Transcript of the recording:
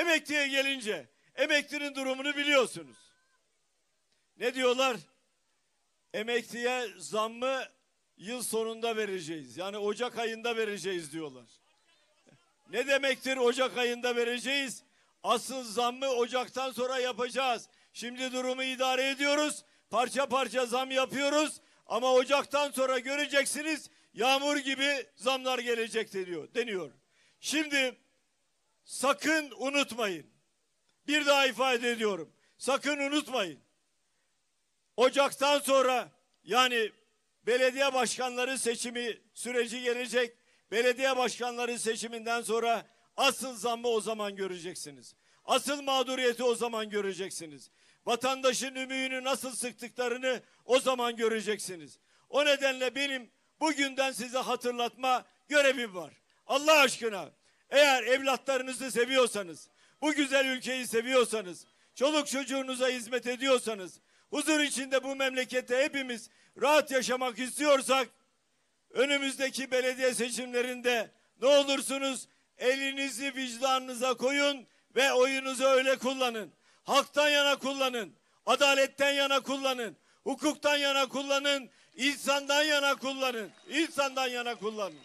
Emekliye gelince emeklinin durumunu biliyorsunuz. Ne diyorlar? Emekliye zammı yıl sonunda vereceğiz. Yani Ocak ayında vereceğiz diyorlar. Ne demektir Ocak ayında vereceğiz? Asıl zammı Ocak'tan sonra yapacağız. Şimdi durumu idare ediyoruz. Parça parça zam yapıyoruz. Ama Ocak'tan sonra göreceksiniz yağmur gibi zamlar gelecek deniyor. deniyor. Şimdi sakın unutmayın. Bir daha ifade ediyorum. Sakın unutmayın. Ocak'tan sonra yani belediye başkanları seçimi süreci gelecek. Belediye başkanları seçiminden sonra asıl zammı o zaman göreceksiniz. Asıl mağduriyeti o zaman göreceksiniz. Vatandaşın ümüğünü nasıl sıktıklarını o zaman göreceksiniz. O nedenle benim bugünden size hatırlatma görevim var. Allah aşkına eğer evlatlarınızı seviyorsanız, bu güzel ülkeyi seviyorsanız, çoluk çocuğunuza hizmet ediyorsanız, huzur içinde bu memlekette hepimiz rahat yaşamak istiyorsak, önümüzdeki belediye seçimlerinde ne olursunuz elinizi vicdanınıza koyun ve oyunuzu öyle kullanın. Halktan yana kullanın, adaletten yana kullanın, hukuktan yana kullanın, insandan yana kullanın, insandan yana kullanın.